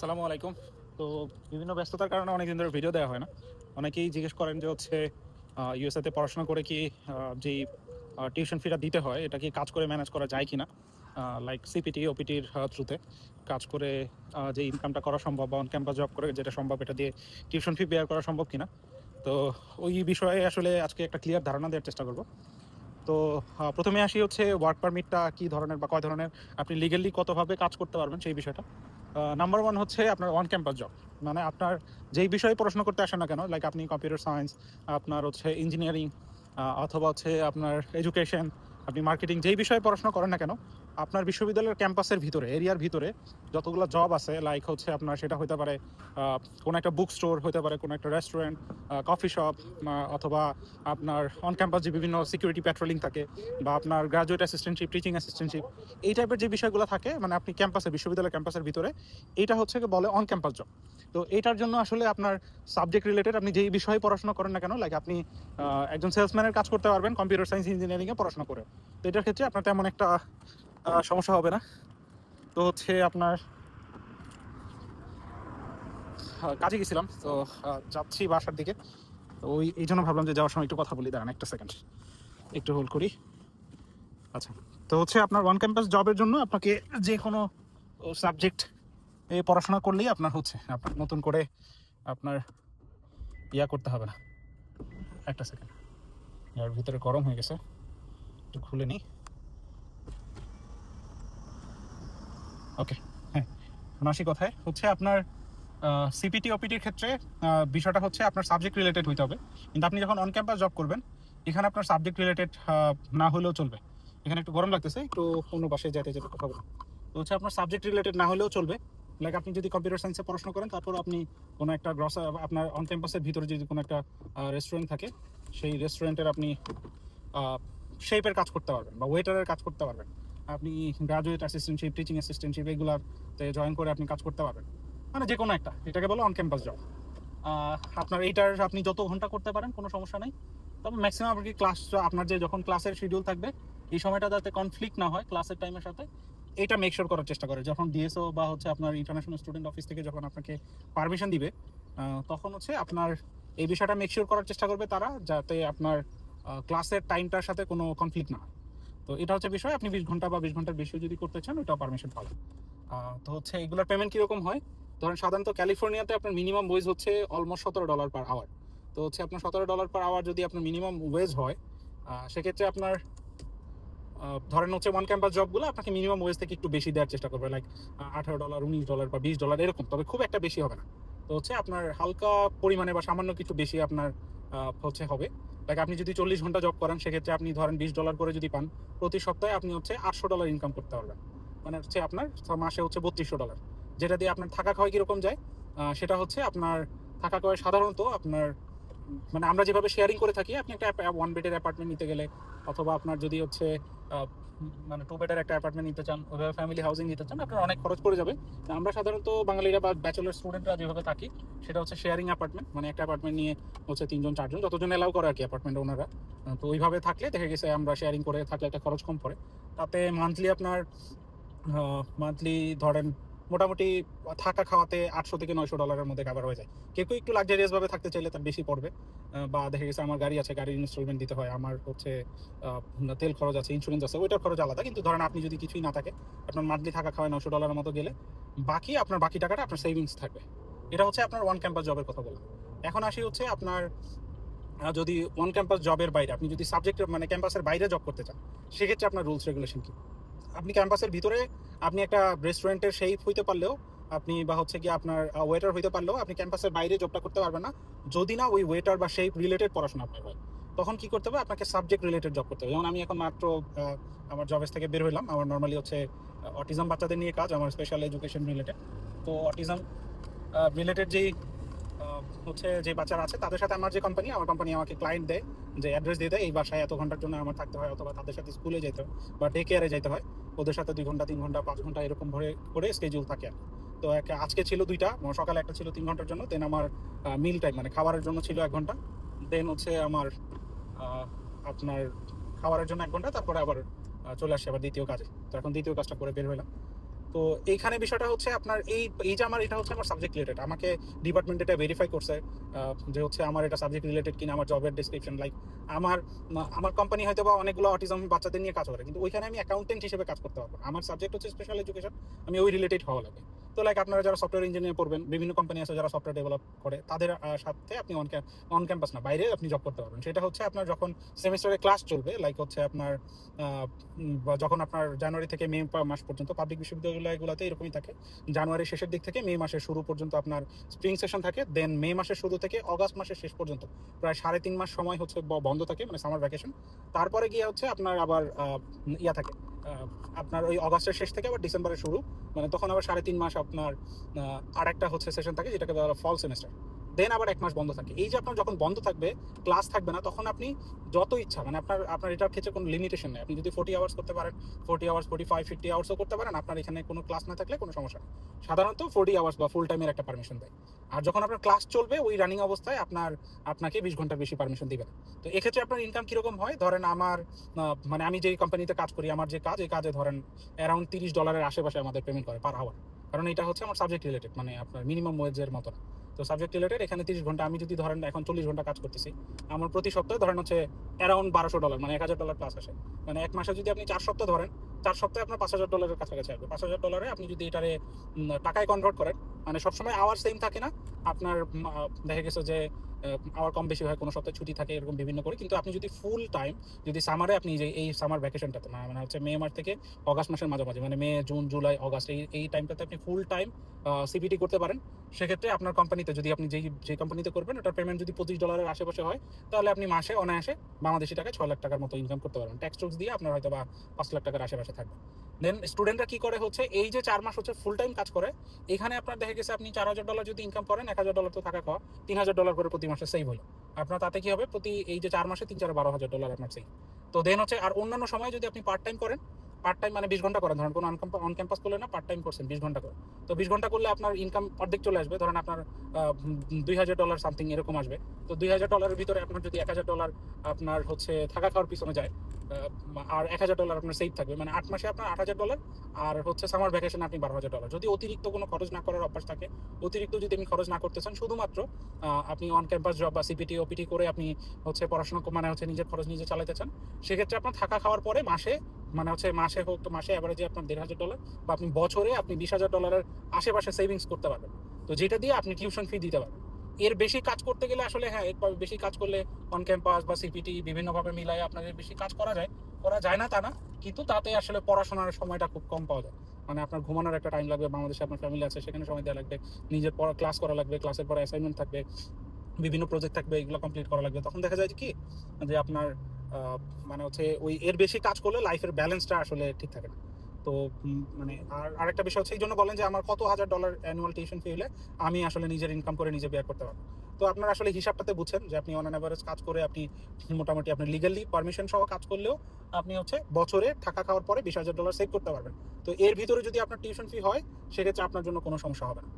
সালামু আলাইকুম। তো বিভিন্ন ব্যস্ততার কারণে অনেকদিন ধরে ভিডিও দেওয়া হয় না। অনেকেই জিজ্ঞেস করেন যে হচ্ছে ইউএসএতে পড়াশোনা করে কি যে টিউশন ফিটা দিতে হয়, এটা কি কাজ করে ম্যানেজ করা যায় কি না লাইক সিপিটি ওপিটির থ্রুতে কাজ করে যে ইনকামটা করা সম্ভব বা অন ক্যাম্পাস জব করে যেটা সম্ভব, এটা দিয়ে টিউশন ফি বেয়ার করা সম্ভব কিনা? তো ওই বিষয়ে আসলে আজকে একটা ক্লিয়ার ধারণা দেওয়ার চেষ্টা করব। তো প্রথমে আসি হচ্ছে ওয়ার্ক পারমিটটা কী ধরনের বা কয় ধরনের, আপনি লিগেলি কতভাবে কাজ করতে পারবেন সেই বিষয়টা। নাম্বার ওয়ান হচ্ছে আপনার ওয়ান ক্যাম্পাস জব মানে আপনার যেই বিষয়ে পড়াশোনা করতে আসেন না কেন লাইক আপনি কম্পিউটার সায়েন্স আপনার হচ্ছে ইঞ্জিনিয়ারিং অথবা হচ্ছে আপনার এডুকেশন আপনি মার্কেটিং যেই বিষয়ে পড়াশোনা করেন না কেন আপনার বিশ্ববিদ্যালয়ের ক্যাম্পাসের ভিতরে, এরিয়ার ভিতরে যতগুলো জব আছে লাইক হচ্ছে আপনার সেটা হতে পারে কোনো একটা বুক স্টোর হতে পারে, কোনো একটা রেস্টুরেন্ট কফি শপ অথবা আপনার অন ক্যাম্পাস যে বিভিন্ন সিকিউরিটি প্যাট্রোলিং থাকে বা আপনার গ্রাজুয়েট অ্যাসিস্ট্যান্টশিপ টিচিং অ্যাসিস্ট্যান্টশিপ এই টাইপের যে বিষয়গুলো থাকে মানে আপনি ক্যাম্পাসে বিশ্ববিদ্যালয় ক্যাম্পাসের ভিতরে এটা হচ্ছে বলে অন ক্যাম্পাস জব তো এটার জন্য আসলে আপনার সাবজেক্ট রিলেটেড আপনি যেই বিষয়ে পড়াশোনা করেন না কেন লাইক আপনি একজন সেলসম্যানের কাজ করতে পারবেন কম্পিউটার সায়েন্স ইঞ্জিনিয়ারিংয়ে পড়াশোনা করে। তো এটার ক্ষেত্রে আপনার তেমন একটা সমস্যা হবে না। তো হচ্ছে আপনার কাজে গেছিলাম, তো যাচ্ছি বাসার দিকে। তো ওই, এই জন্য ভাবলাম যে যাওয়ার সময় একটু কথা বলি, দাঁড়ান একটা সেকেন্ড একটু হোল্ড করি। আচ্ছা তো হচ্ছে আপনার ওয়ান ক্যাম্পাস জবের জন্য আপনাকে যে কোনো সাবজেক্ট এ পড়াশোনা করলেই আপনার হচ্ছে, আপনার নতুন করে আপনার ইয়া করতে হবে না। একটা সেকেন্ড এর ভিতরে গরম হয়ে গেছে, একটু খুলে নিই। ওকে হ্যাঁ। আসি কথায়? হচ্ছে আপনার সিপিটি ওপিটির ক্ষেত্রে বিষয়টা হচ্ছে আপনার সাবজেক্ট রিলেটেড হইতে হবে। কিন্তু আপনি যখন অন ক্যাম্পাস জব করবেন, এখানে আপনার সাবজেক্ট রিলেটেড না হলেও চলবে। এখানে একটু গরম লাগতেছে, একটু অন্য পাশে যেতে যেতে কথা বলব তো হচ্ছে আপনার সাবজেক্ট রিলেটেড না হলেও চলবে। লাইক আপনি যদি কম্পিউটার সায়েন্সে পড়াশোনা করেন, তারপর আপনি কোনো একটা গ্রস আপনার অন ক্যাম্পাসের ভিতরে যদি কোনো একটা রেস্টুরেন্ট থাকে, সেই রেস্টুরেন্টের আপনি শেপের কাজ করতে পারবেন বা ওয়েটারের কাজ করতে পারবেন। আপনি গ্রাজুয়েট অ্যাসিস্ট্যান্টশিপ টিচিং অ্যাসিস্ট্যান্টশিপ এগুলাতে জয়েন করে আপনি কাজ করতে পারবেন। মানে যে কোনো একটা, এটাকে বলে অন ক্যাম্পাস জব আপনার এইটার আপনি যত ঘণ্টা করতে পারেন, কোনো সমস্যা নেই। তবে ম্যাক্সিমাম কি ক্লাস আপনার যে যখন ক্লাসের শিডিউল থাকবে, এই সময়টা যাতে কনফ্লিক্ট না হয় ক্লাসের টাইমের সাথে, এটা মেক শিওর করার চেষ্টা করে। যখন ডিএসও বা হচ্ছে আপনার ইন্টারন্যাশনাল স্টুডেন্ট অফিস থেকে যখন আপনাকে পারমিশন দিবে তখন হচ্ছে আপনার এই বিষয়টা মেক শিওর করার চেষ্টা করবে তারা, যাতে আপনার ক্লাসের টাইমটার সাথে কোনো কনফ্লিক্ট না হয়। তো এটা হচ্ছে বিষয়। আপনি বিশ ঘণ্টা বা বিশ ঘণ্টার বেশি যদি করতে চান, ওটাও পারমিশন পাবেন। তো হচ্ছে এগুলোর পেমেন্ট কীরকম হয়? ধরেন সাধারণত ক্যালিফোর্নিয়াতে আপনার মিনিমাম ওয়েজ হচ্ছে অলমোস্ট সতেরো ডলার পার আওয়ার তো হচ্ছে আপনার সতেরো ডলার পার আওয়ার যদি আপনার মিনিমাম ওয়েজ হয় সেক্ষেত্রে আপনার ধরেন হচ্ছে ওয়ান ক্যাম্পাস জবগুলো আপনাকে মিনিমাম ওয়েজ থেকে একটু বেশি দেওয়ার চেষ্টা করবে লাইক আঠারো ডলার উনিশ ডলার বা বিশ ডলার এরকম। তবে খুব একটা বেশি হবে না। তো হচ্ছে আপনার হালকা পরিমাণে বা সামান্য কিছু বেশি আপনার হচ্ছে হবে। লাইক আপনি যদি চল্লিশ ঘণ্টা জব করেন, সেক্ষেত্রে আপনি ধরেন বিশ ডলার করে যদি পান, প্রতি সপ্তাহে আপনি হচ্ছে আটশো ডলার ইনকাম করতে পারবেন। মানে হচ্ছে আপনার মাসে হচ্ছে বত্রিশশো ডলার যেটা দিয়ে আপনার থাকা খাওয়া কীরকম যায় সেটা হচ্ছে আপনার থাকা খাওয়া সাধারণত আপনার মানে আমরা যেভাবে শেয়ারিং করে থাকি, আপনি একটা ওয়ান বেডের অ্যাপার্টমেন্ট নিতে গেলে, অথবা আপনার যদি হচ্ছে মানে টু বেডার একটা অ্যাপার্টমেন্ট নিতে চান, ওইভাবে ফ্যামিলি হাউসিং নিতে চান, আপনার অনেক খরচ পড়ে যাবে। আমরা সাধারণত বাঙালিরা বা ব্যাচেলার স্টুডেন্টরা যেভাবে থাকি, সেটা হচ্ছে শেয়ারিং অ্যাপার্টমেন্ট মানে একটা অ্যাপার্টমেন্ট নিয়ে হচ্ছে তিনজন, চারজন, যতজন এলাও করে আর কি অ্যাপার্টমেন্ট ওনারা তো ওইভাবে থাকলে দেখে গেছে আমরা শেয়ারিং করে থাকলে একটা খরচ কম পড়ে। তাতে মান্থলি আপনার মান্থলি ধরেন মোটামুটি থাকা খাওয়াতে আটশো থেকে নয়শো ডলারের মধ্যে কাভার হয়ে যায়। কেউ কেউ একটু লাক্সারিয়াস ভাবে থাকতে চাইলে তার বেশি পড়বে। বা দেখা গেছে আমার গাড়ি আছে, গাড়ির ইনস্টলমেন্ট দিতে হয়, আমার হচ্ছে তেল খরচ আছে ইন্স্যুরেন্স আছে, ওইটার খরচ আলাদা। কিন্তু ধরেন আপনি যদি কিছুই না থাকে, আপনার মান্থলি থাকা খাওয়ায় নশো ডলারের মতো গেলে বাকি, আপনার বাকি টাকাটা আপনার সেভিংস থাকবে। এটা হচ্ছে আপনার ওয়ান ক্যাম্পাস জবের কথা বললাম। এখন আসি হচ্ছে আপনার যদি ওয়ান ক্যাম্পাস জবের বাইরে, আপনি যদি সাবজেক্ট মানে ক্যাম্পাসের বাইরে জব করতে চান, সেক্ষেত্রে আপনার রুলস রেগুলেশন কি? আপনি ক্যাম্পাসের ভিতরে আপনি একটা রেস্টুরেন্টের শেফ হইতে পারলেও, আপনি বা হচ্ছে কি আপনার ওয়েটার হইতে পারলেও আপনি ক্যাম্পাসের বাইরে জবটা করতে পারবেন না। যদি না ওই ওয়েটার বা শেফ রিলেটেড পড়াশোনা আপনার হয়, তখন কি করতে হবে? আপনাকে সাবজেক্ট রিলেটেড জব করতে হবে। যেমন আমি এখন মাত্র আমার জবেস থেকে বের হইলাম। আমার নর্মালি হচ্ছে অটিজম বাচ্চাদের নিয়ে কাজ, আমার স্পেশাল এডুকেশন রিলেটেড তো অটিজম রিলেটেড যেই হচ্ছে যে বাচ্চারা আছে, তাদের সাথে আমার যে কোম্পানি আমার কোম্পানি আমাকে ক্লায়েন্ট দেয়, যে অ্যাড্রেস দিয়ে দেয়, এই বাসায় এত ঘণ্টার জন্য আমার থাকতে হয় অথবা তাদের সাথে স্কুলে যেতে হয় বা ডে কেয়ারে যেতে হয়, ওদের সাথে দুই ঘণ্টা, তিন ঘণ্টা, পাঁচ ঘণ্টা এরকম ভরে, করে স্কেজুল থাকে আর তো আজকে ছিল দুইটা সকালে একটা ছিল তিন ঘণ্টার জন্য দেন আমার মিল টাইম মানে খাবারের জন্য ছিল এক ঘণ্টা দেন হচ্ছে আমার আপনার খাবারের জন্য এক ঘণ্টা, তারপরে আবার চলে আসছে আবার দ্বিতীয় কাজে। তো এখন দ্বিতীয় কাজটা করে বের হলাম। তো এইখানে বিষয়টা হচ্ছে আপনার এই এই যে আমার, এটা হচ্ছে আমার সাবজেক্ট রিলেটেড আমাকে ডিপার্টমেন্ট এটা ভেরিফাই করছে যে হচ্ছে আমার এটা সাবজেক্ট রিলেটেড কিনা, আমার জবের ডিসক্রিপশন লাইক আমার আমার কোম্পানি হয়তো বা অনেকগুলো অটিজম বাচ্চাদের নিয়ে কাজ করে, কিন্তু ওইখানে আমি অ্যাকাউন্টেন্ট হিসেবে কাজ করতে পারব আমার সাবজেক্ট হচ্ছে স্পেশাল এডুকেশন আমি ওই রিলেটেড হওয়া লাগে তো লাইক আপনারা যারা সফটওয়্যার ইঞ্জিনিয়ার পড়বেন, বিভিন্ন কোম্পানি আছে যারা সফটওয়্যার ডেভেলপ করে, তাদের সাথে আপনি অন অন ক্যাম্পাস না, বাইরে আপনি জব করতে পারবেন। সেটা হচ্ছে আপনার যখন সেমিস্টারে ক্লাস চলবে লাইক হচ্ছে আপনার যখন আপনার জানুয়ারি থেকে মে মাস পর্যন্ত পাবলিক বিশ্ববিদ্যালয়গুলোতে এরকমই থাকে। জানুয়ারি শেষের দিক থেকে মে মাসের শুরু পর্যন্ত আপনার স্প্রিং সেশন থাকে দেন মে মাসের শুরু থেকে অগাস্ট মাসের শেষ পর্যন্ত। প্রায় সাড়ে তিন মাস সময় হচ্ছে বন্ধ থাকে মানে সামার ভ্যাকেশন তারপরে গিয়ে হচ্ছে আপনার আবার ইয়া থাকে। আপনার ওই অগাস্টের শেষ থেকে আবার ডিসেম্বরের শুরু। মানে তখন আবার সাড়ে তিন মাস আপনার আর একটা হচ্ছে সেশন থাকে, যেটাকে ফল সেমিস্টার দেন আবার এক মাস বন্ধ থাকে। এই যে আপনার যখন বন্ধ থাকবে ক্লাস থাকবে না, তখন আপনি যত ইচ্ছা মানে আপনার আপনার এটার ক্ষেত্রে কোনো লিমিটেশন নেই। আপনি যদি ফোর্টি আওয়ার্স করতে পারেন forty hours forty five fifty আওয়ার্সও করতে পারেন, আপনার এখানে কোনো ক্লাস না থাকলে কোনো সমস্যা নেই। সাধারণত ফোর্টি আওয়ার্স বা ফুল টাইমের একটা পারমিশন দেয়। আর যখন আপনার ক্লাস চলবে, ওই রানিং অবস্থায় আপনার, আপনাকে বিশ ঘণ্টার বেশি পারমিশন দিবে তো এক্ষেত্রে আপনার ইনকাম কীরকম হয়? ধরেন আমার মানে আমি যেই কোম্পানিতে কাজ করি, আমার যে কাজ, এই কাজে ধরেন অ্যারাউন্ড তিরিশ ডলারের আশেপাশে আমাদের পেমেন্ট করে পার আওয়ার কারণ এটা হচ্ছে আমার সাবজেক্ট রিলেটেড মানে আপনার মিনিমাম ওয়েজের মতো না। তো সাবজেক্ট রিলেটেড এখানে তিরিশ ঘণ্টা, আমি যদি ধরেন এখন চল্লিশ ঘণ্টা কাজ করতেছি, আমার প্রতি সপ্তাহে ধরেন হচ্ছে অ্যারাউন্ড বারোশো ডলার মানে এক হাজার ডলার প্লাস আসে। মানে এক মাসে যদি আপনি চার সপ্তাহ ধরেন চার সপ্তাহে আপনার পাঁচ হাজার ডলারের কাছাকাছি আসবে। পাঁচ হাজার ডলারে আপনি যদি এটারে টাকায় কনভার্ট করেন মানে সবসময় আওয়ার সেম থাকে না, আপনার দেখা গেছে যে আওয়ার কম বেশি হয়, কোনো সপ্তাহে ছুটি থাকে, এরকম বিভিন্ন করে, কিন্তু আপনি যদি ফুল টাইম যদি সামারে আপনি যে, এই সামার ভ্যাকেশনটাতে মানে হচ্ছে মে মাস থেকে অগাস্ট মাসের মাঝামাঝি মানে মে, জুন, জুলাই, অগাস্ট, এই এই টাইমটাতে আপনি ফুল টাইম সিপিটি করতে পারেন। সেক্ষেত্রে আপনার কোম্পানিতে যদি আপনি যেই, যে কোম্পানিতে করবেন, ওটার পেমেন্ট যদি পঁচিশ ডলারের আশেপাশে হয়, তাহলে আপনি মাসে অনায়াসে বাংলাদেশি টাকায় ছয় লাখ টাকার মতো ইনকাম করতে পারবেন। ট্যাক্স টুক্স দিয়ে আপনার হয়তো বা পাঁচ লাখ টাকার আশেপাশে থাকবে। দেন স্টুডেন্টরা কি করে হচ্ছে, এই যে চার মাস হচ্ছে ফুল টাইম কাজ করে, এখানে আপনার দেখা গেছে আপনি চার হাজার ডলার যদি ইনকাম করেন, এক হাজার ডলার তো থাকা খাওয়া, তিন হাজার ডলার করে প্রতি মাসে সেই হলো। আপনার তাতে কি হবে, প্রতি এই যে চার মাসে তিন চার বারো হাজার ডলার আপনার সেভ তো দেন হচ্ছে, আর অন্যান্য সময় যদি আপনি পার্ট টাইম করেন পার্ট টাইম মানে বিশ ঘণ্টা করেন। ধরেন কোনো অন ক্যাম্পাস করলে না পার্ট টাইম করছেন, বিশ ঘণ্টা করে। তো বিশ ঘণ্টা করলে আপনার ইনকাম অর্ধেক চলে আসবে। ধরেন আপনার দুই হাজার ডলার সামথিং এরকম আসবে। তো দুই হাজার ডলারের ভিতরে আপনার যদি এক হাজার ডলার আপনার হচ্ছে থাকা খাওয়ার পিছনে যায় আর এক হাজার ডলার আপনার সেভ থাকবে। মানে আট মাসে আপনার আট হাজার ডলার আর হচ্ছে সামার ভ্যাকেশন আপনি বারো হাজার ডলার যদি অতিরিক্ত কোনো খরচ না করার অভ্যাস থাকে, অতিরিক্ত যদি আপনি খরচ না করতে চান, শুধুমাত্র আপনি অন ক্যাম্পাস জব বা সিপিটি ওপিটি করে আপনি হচ্ছে পড়াশোনা মানে হচ্ছে নিজের খরচ নিজে চালাতে চান, সেক্ষেত্রে আপনার থাকা খাওয়ার পরে মাসে মানে হচ্ছে মাসে হোক তো মাসে অ্যাভারেজে আপনার দেড় হাজার ডলার বা আপনি বছরে আপনি বিশ হাজার ডলারের আশেপাশে সেভিংস করতে পারবেন। তো যেটা দিয়ে আপনি টিউশন ফি দিতে পারবেন। এর বেশি কাজ করতে গেলে আসলে হ্যাঁ এর বেশি কাজ করলে অন ক্যাম্পাস বা সিপিটি বিভিন্নভাবে মিলাই আপনাদের বেশি কাজ করা যায়। করা যায় না তা না, কিন্তু তাতে আসলে পড়াশোনার সময়টা খুব কম পাওয়া যায়। মানে আপনার ঘুমানোর একটা টাইম লাগবে, বাংলাদেশে আপনার ফ্যামিলি আছে, সেখানে সময় দেওয়া লাগবে, নিজের পড়া ক্লাস করা লাগবে ক্লাসের পর অ্যাসাইনমেন্ট থাকবে, বিভিন্ন প্রজেক্ট থাকবে, এগুলো কমপ্লিট করা লাগবে। তখন দেখা যায় কি? যে আপনার মানে হচ্ছে ওই এর বেশি কাজ করলে লাইফের ব্যালেন্সটা আসলে ঠিক থাকে না। তো মানে আর, আরেকটা বিষয় হচ্ছে, এই জন্য বলেন যে আমার কত হাজার ডলার অ্যানুয়াল টিউশন ফি হলে আমি আসলে নিজের ইনকাম করে নিজে বেয়ার করতে পারব। তো আপনার আসলে হিসাবটাতে বুঝছেন যে আপনি অন অ্যান অ্যাভারেজ কাজ করে আপনি মোটামুটি আপনি লিগালি পারমিশন সহ কাজ করলেও আপনি হচ্ছে বছরে থাকা খাওয়ার পরে বিশ হাজার ডলার সেভ করতে পারবেন। তো এর ভিতরে যদি আপনার টিউশন ফি হয়, সেক্ষেত্রে আপনার জন্য কোনো সমস্যা হবে না।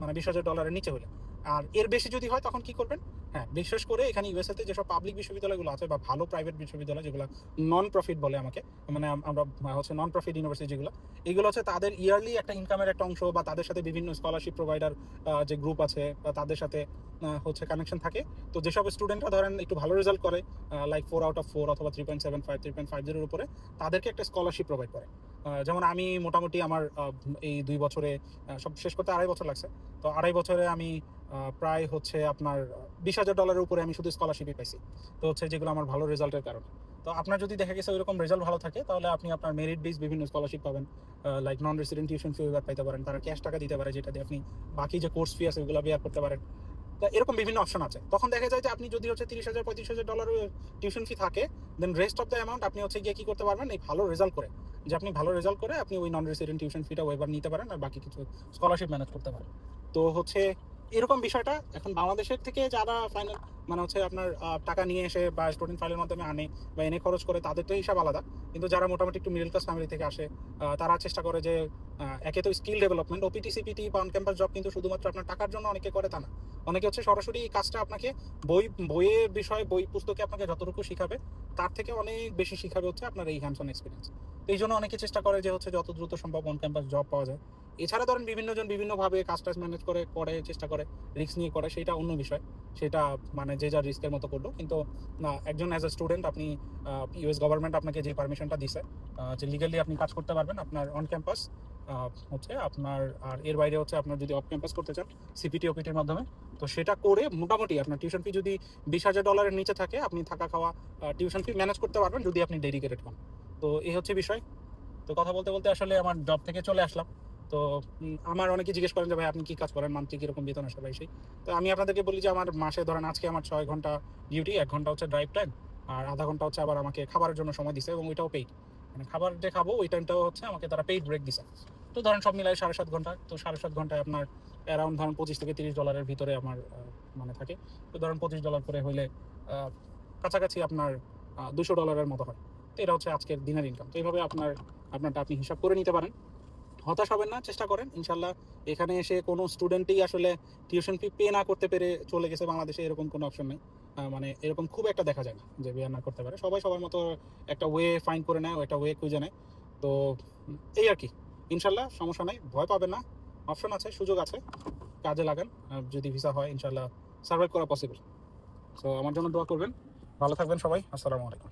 মানে বিশ হাজার ডলারের নিচে হলে। আর এর বেশি যদি হয়, তখন কি করবেন? হ্যাঁ বিশেষ করে এখানে ইউএসএতে যেসব পাবলিক বিশ্ববিদ্যালয়গুলো আছে বা ভালো প্রাইভেট বিশ্ববিদ্যালয় যেগুলো নন প্রফিট বলে আমাকে মানে আমরা হচ্ছে নন প্রফিট ইউনিভার্সিটি যেগুলো, এগুলো হচ্ছে তাদের ইয়ারলি একটা ইনকামের একটা অংশ বা তাদের সাথে বিভিন্ন স্কলারশিপ প্রোভাইডার যে গ্রুপ আছে বা তাদের সাথে হচ্ছে কানেকশন থাকে। তো যেসব স্টুডেন্টরা ধরেন একটু ভালো রেজাল্ট করে like four out of four অথবা three point seven five three point five জিরোর উপরে, তাদেরকে একটা স্কলারশিপ প্রোভাইড করে। যেমন আমি মোটামুটি আমার এই দুই বছরে সব শেষ করতে আড়াই বছর লাগছে। তো আড়াই বছরে আমি প্রায় হচ্ছে আপনার বিশ হাজার ডলারের উপরে আমি শুধু স্কলারশিপই পাইছি। তো হচ্ছে যেগুলো আমার ভালো রেজাল্টের কারণে। তো আপনার যদি দেখা গেছে ওইরকম রেজাল্ট ভালো থাকে, তাহলে আপনি আপনার মেরিট বেস বিভিন্ন স্কলারশিপ পাবেন। Like non resident tuition fee এবার পাইতে পারেন। তারা ক্যাশ টাকা দিতে পারে যেটা দিয়ে আপনি বাকি যে কোর্স ফি আছে ওগুলো বেয়ার করতে পারেন। তো এরকম বিভিন্ন অপশন আছে। তখন দেখা যায় যে আপনি যদি হচ্ছে তিরিশ হাজার, পঁয়ত্রিশ হাজার ডলার টিউশন ফি থাকে then rest of the amount আপনি হচ্ছে গিয়ে কি করতে পারবেন? এই ভালো রেজাল্ট করে। যে আপনি ভালো রেজাল্ট করে আপনি ওই নন রেসিডেন্ট টিউশন ফিটা ওয়েবার নিতে পারেন আর বাকি কিছু স্কলারশিপ ম্যানেজ করতে পারেন। তো হচ্ছে এরকম বিষয়টা এখন বাংলাদেশের থেকে যারা ফাইনাল মানে হচ্ছে আপনার টাকা নিয়ে এসে বা স্টুডেন্ট ফাইলের মাধ্যমে আনে বা এনে খরচ করে তাদের তো হিসাব আলাদা। কিন্তু যারা মোটামুটি একটু মিডল ক্লাস ফ্যামিলি থেকে আসে তারা চেষ্টা করে যে একে তো স্কিল ডেভেলপমেন্ট ওপিটি সিপিটি বা ক্যাম্পাস জব কিন্তু শুধুমাত্র আপনার টাকার জন্য অনেকে করে তা না। অনেকে হচ্ছে সরাসরি এই কাজটা আপনাকে বই, বইয়ের বিষয়ে, বই পুস্তকে আপনাকে যতটুকু শিখাবে, তার থেকে অনেক বেশি শিখাবে হচ্ছে আপনার এই হ্যান্ডস অন এক্সপিরিয়েন্স এই জন্য অনেকে চেষ্টা করে যে হচ্ছে যত দ্রুত সম্ভব অন ক্যাম্পাস জব পাওয়া যায়। এছাড়া ধরেন বিভিন্নজন বিভিন্নভাবে কাজ টাজ ম্যানেজ করে করে, চেষ্টা করে রিস্ক নিয়ে করে, সেটা অন্য বিষয়। সেটা মানে যে যার রিস্কের মতো করল। কিন্তু, না, একজন অ্যাজ এ স্টুডেন্ট আপনি ইউএস গভর্নমেন্ট আপনাকে যে পারমিশনটা দিছে যে লিগালি আপনি কাজ করতে পারবেন আপনার অন ক্যাম্পাস হচ্ছে আপনার, আর এর বাইরে হচ্ছে আপনার যদি অফ ক্যাম্পাস করতে চান সিপিটি ওপিটির মাধ্যমে। তো সেটা করে মোটামুটি আপনার টিউশন ফি যদি বিশ হাজার ডলারের নিচে থাকে, আপনি থাকা খাওয়া টিউশন ফি ম্যানেজ করতে পারবেন যদি আপনি ডেডিকেটেড হন তো এই হচ্ছে বিষয়। তো কথা বলতে বলতে আসলে আমার জব থেকে চলে আসলাম। তো আমার অনেকে জিজ্ঞেস করেন যে, ভাই, আপনি কী কাজ করেন? মান্থলি কীরকম বেতন আসে? ভাই, সেই। তো আমি আপনাদেরকে বলি যে, আমার মাসে ধরেন আজকে আমার ছয় ঘণ্টা ডিউটি এক ঘণ্টা হচ্ছে ড্রাইভ টাইম আর আধা ঘণ্টা হচ্ছে আবার আমাকে খাবারের জন্য সময় দিছে এবং ওইটাও পেইড মানে খাবার যে খাব, ওই টাইমটাও হচ্ছে আমাকে তারা পেইড ব্রেক দিছে। তো ধরেন সব মিলাই সাড়ে সাত ঘণ্টা, তো সাড়ে সাত ঘন্টায় আপনার অ্যারাউন্ড ধরেন পঁচিশ থেকে তিরিশ ডলারের ভিতরে আমার মানে থাকে। তো ধরেন পঁচিশ ডলার করে হইলে কাছাকাছি আপনার দুশো ডলারের মতো হয়। তো এটা হচ্ছে আজকের দিনের ইনকাম তো এইভাবে আপনার, আপনারটা আপনি হিসাব করে নিতে পারেন। হতাশ হবেন না, চেষ্টা করেন। ইনশাল্লাহ এখানে এসে কোনো স্টুডেন্টই আসলে টিউশন ফি পে না করতে পেরে চলে গেছে বাংলাদেশে, এরকম কোনো অপশন নেই। মানে এরকম খুব একটা দেখা যায় না যে বিয়ার না করতে পারে। সবাই সবার মতো একটা ওয়ে ফাইন করে নেয়, একটা ওয়ে খুঁজে নেয়। তো এই আর কি। ইনশাল্লাহ সমস্যা নেই, ভয় পাবেন না। অপশন আছে, সুযোগ আছে, কাজে লাগান। যদি ভিসা হয়, ইনশাল্লাহ সার্ভাইভ করা পসিবল সো আমার জন্য দোয়া করবেন। ভালো থাকবেন সবাই। আসসালামু আলাইকুম।